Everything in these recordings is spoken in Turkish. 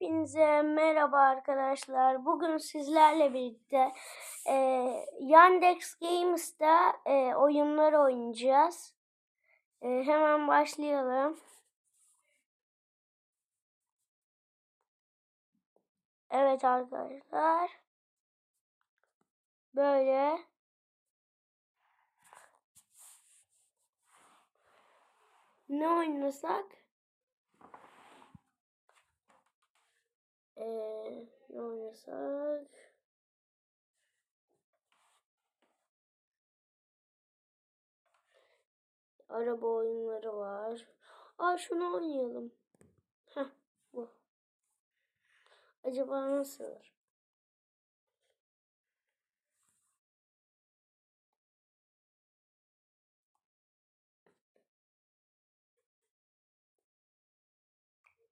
Hepinize merhaba arkadaşlar. Bugün sizlerle birlikte e, Yandex Games'ta e, oyunlar oynayacağız. E, hemen başlayalım. Evet arkadaşlar. Böyle. Ne oynasak? Ee, ne? Araba oyunları var. Aa şunu oynayalım. Heh bu. Acaba nasıl?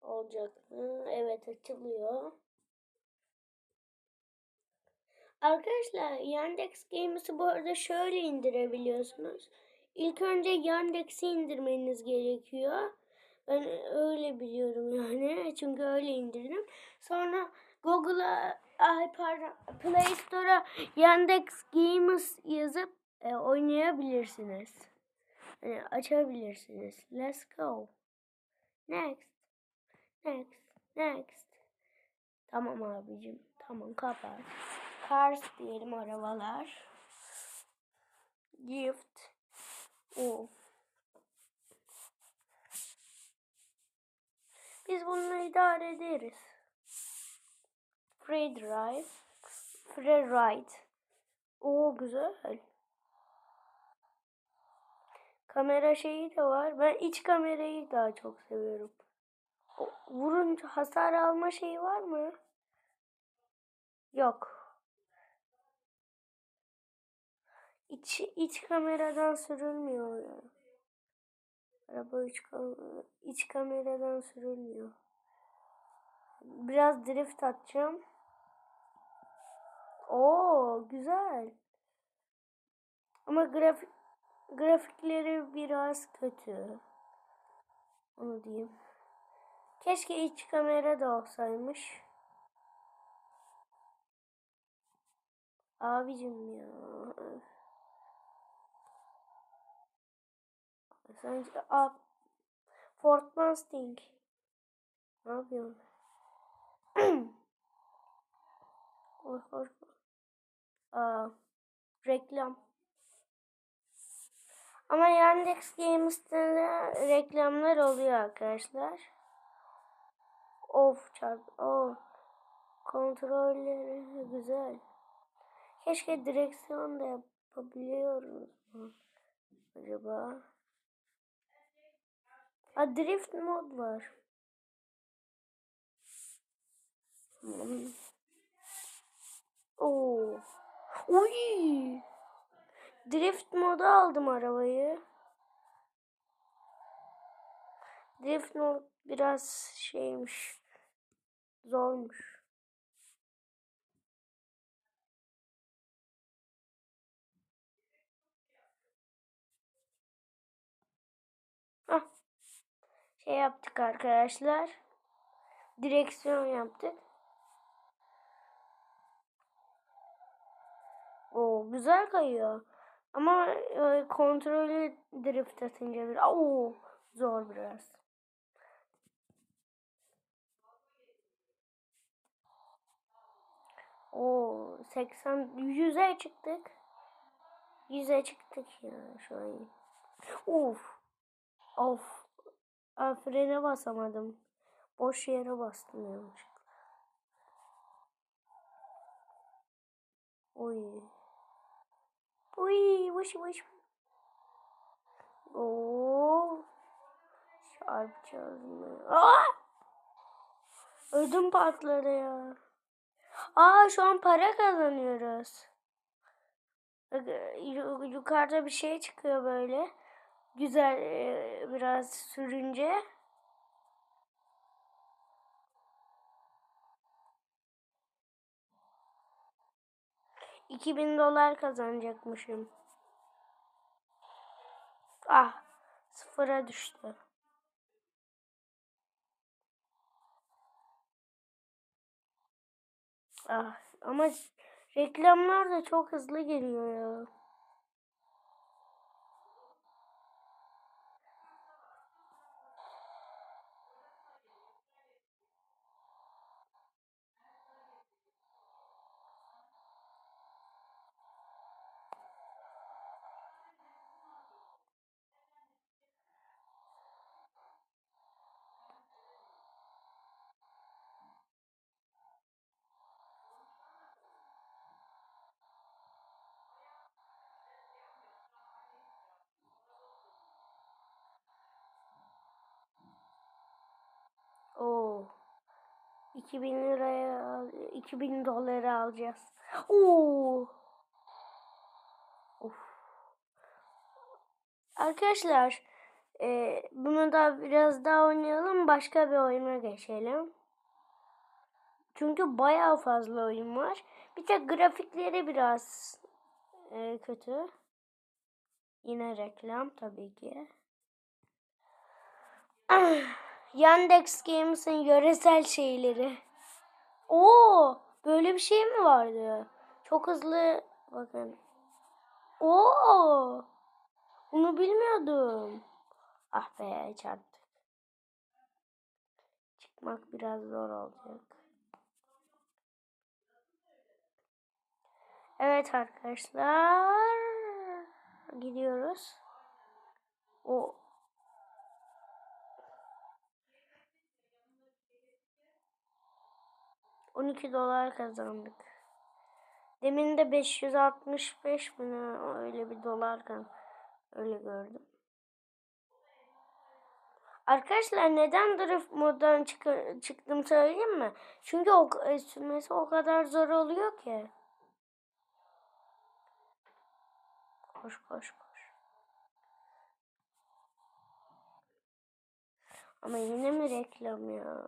Olacak mı? Evet açılıyor. Arkadaşlar Yandex Games'i bu arada şöyle indirebiliyorsunuz. İlk önce Yandex'i indirmeniz gerekiyor. Ben öyle biliyorum yani. Çünkü öyle indirdim. Sonra Google'a Play Store'a Yandex Games yazıp e, oynayabilirsiniz. Yani açabilirsiniz. Let's go. Next. Next. Next. Tamam abicim. Tamam kapat. Cars diyelim arabalar. Gift. O. Biz bununla idare ederiz. Free drive. Free ride. O güzel. Kamera şeyi de var. Ben iç kamerayı daha çok seviyorum. Vurunca hasar alma şeyi var mı? Yok. İç, iç kameradan sürülmüyor ya. Araba iç, iç kameradan sürülmüyor. Biraz drift atacağım. Oo güzel. Ama grafik grafikleri biraz kötü. Onu diyeyim. Keşke iç kamera da olsaymış. Abicim ya. Sanki a Ford Mustang. Ne yapıyorsun? oy, oy. Aa, reklam. Ama Yandex Games'te reklamlar oluyor arkadaşlar. Of çarp. Oh. Kontrolleri güzel. Keşke direksiyon da yapabiliyoruz mu? Acaba? Ha drift mod var. Hmm. Oo. Uy. Drift modu aldım arabayı. Drift mod biraz şeymiş. Zormuş. Hah. Şey yaptık arkadaşlar. Direksiyon yaptık. O güzel kayıyor. Ama e, kontrolü drift atınca bir o zor biraz. O 80 100'e çıktık. 100'e çıktık ya şu an. Of. Of. Aa, frene basamadım. Boş yere bastım yanlışlıkla. Oy. Uy, vuş vuş. Oo. Çarpacağız mı? Aa! Ödüm patladı ya. Aa şu an para kazanıyoruz. Yukarıda bir şey çıkıyor böyle. Güzel biraz sürünce. İki bin dolar kazanacakmışım. Ah sıfıra düştü. Ah, ama reklamlar da çok hızlı geliyor ya. Oo. 2000 liraya al- 2000 dolara alacağız. Oo. Of. Arkadaşlar e, bunu da biraz daha oynayalım. Başka bir oyuna geçelim. Çünkü bayağı fazla oyun var. Bir tek grafikleri biraz e, kötü. Yine reklam tabii ki. Ah, Yandex Games'in yöresel şeyleri. Oo, böyle bir şey mi vardı? Çok hızlı bakın. Oo, bunu bilmiyordum. Ah be çarptık. Çıkmak biraz zor olacak. Evet arkadaşlar. Gidiyoruz. O 12 dolar kazandık. Demin de 565 mi ne, öyle bir dolar kan öyle gördüm. Arkadaşlar neden drift moddan çık çıktım söyleyeyim mi? Çünkü o e, sürmesi o kadar zor oluyor ki. Koş koş koş. Ama yine mi reklam ya?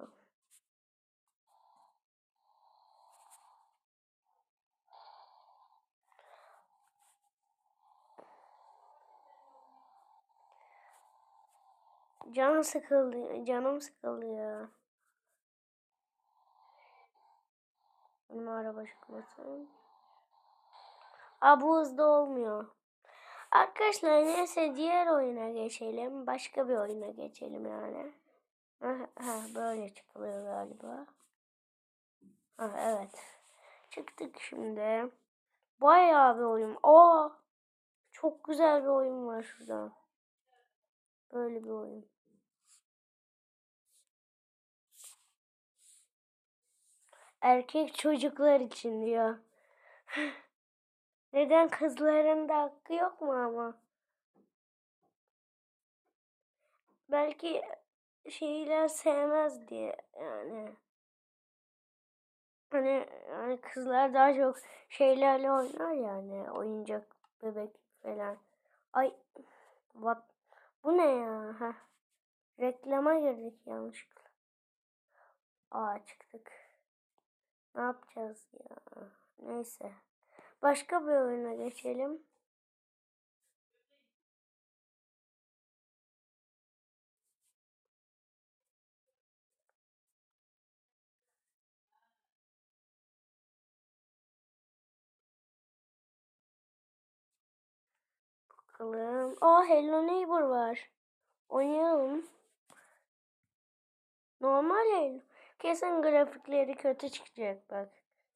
Canım sıkıldı. Canım sıkıldı ya. Benim araba çıkmasın. Aa bu hızda olmuyor. Arkadaşlar neyse diğer oyuna geçelim. Başka bir oyuna geçelim yani. Ha böyle çıkılıyor galiba. Ha evet. Çıktık şimdi. Bayağı bir oyun. Aa çok güzel bir oyun var şurada. Böyle bir oyun. Erkek çocuklar için diyor. Neden kızların da hakkı yok mu ama? Belki şeyler sevmez diye yani. Hani, hani kızlar daha çok şeylerle oynar yani oyuncak bebek falan. Ay what? Bu ne ya? Heh. Reklama girdik yanlışlıkla. Aa çıktık. Ne yapacağız ya? Neyse. Başka bir oyuna geçelim. Bakalım. Aa Hello Neighbor var. Oynayalım. Normal Hello. Kesin grafikleri kötü çıkacak bak.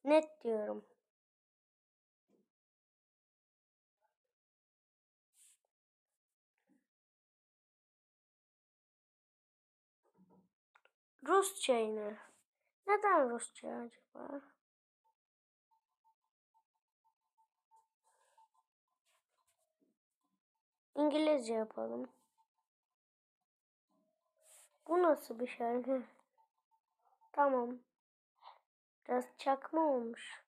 Net diyorum. Rusça yine. Neden Rusça acaba? İngilizce yapalım. Bu nasıl bir şarkı? Tamam. Biraz çakma olmuş.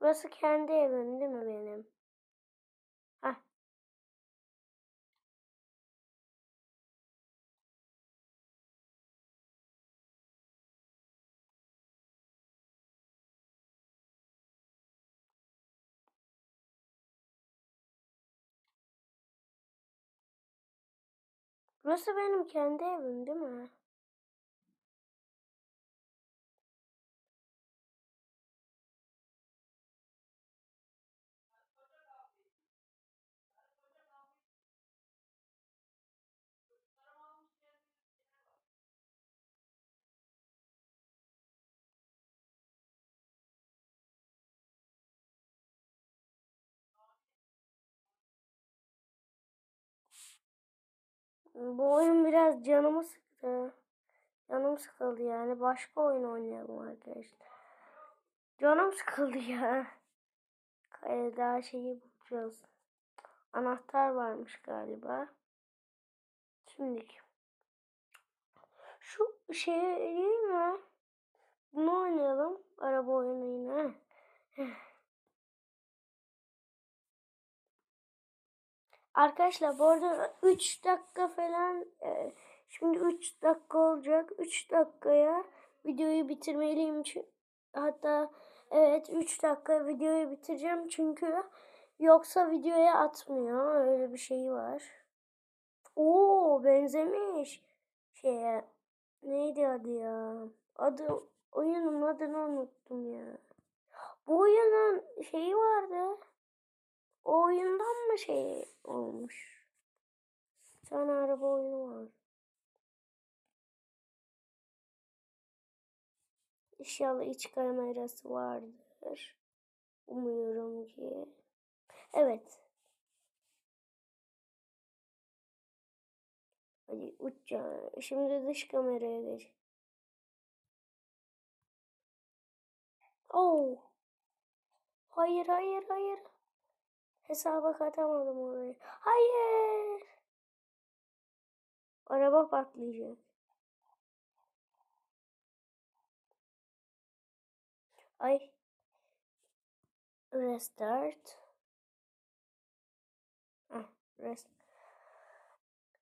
Burası kendi evim değil mi benim? Burası benim kendi evim değil mi? Bu oyun biraz canımı sıktı. Canım sıkıldı yani. Başka oyun oynayalım arkadaşlar. Canım sıkıldı ya. Kaya daha şeyi bulacağız. Anahtar varmış galiba. Şimdi şu şey değil mi? Bunu oynayalım. Araba oyunu yine. Arkadaşlar bu arada 3 dakika şimdi 3 dakika olacak. 3 dakikaya videoyu bitirmeliyim. Hatta evet 3 dakika videoyu bitireceğim çünkü yoksa videoya atmıyor. Öyle bir şey var. Oo benzemiş şeye. Neydi adı ya? Adı oyunun adını unuttum ya. Bu oyunun şeyi vardı. O oyundan mı şey olmuş? Bir tane araba oyunu var. İnşallah iç kamerası vardır. Umuyorum ki. Evet. Hadi uçacağım. Şimdi dış kameraya geç. Oh. Hayır hayır hayır. Hesaba katamadım orayı. Hayır. Araba patlayacak. Ay. Restart. Heh, rest.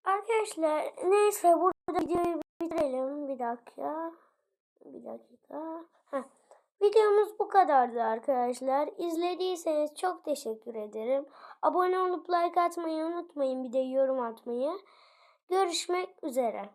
Arkadaşlar neyse burada videoyu bitirelim. Bir dakika. Bir dakika. Heh. Videomuz bu kadardı arkadaşlar. İzlediyseniz çok teşekkür ederim. Abone olup like atmayı unutmayın. Bir de yorum atmayı. Görüşmek üzere.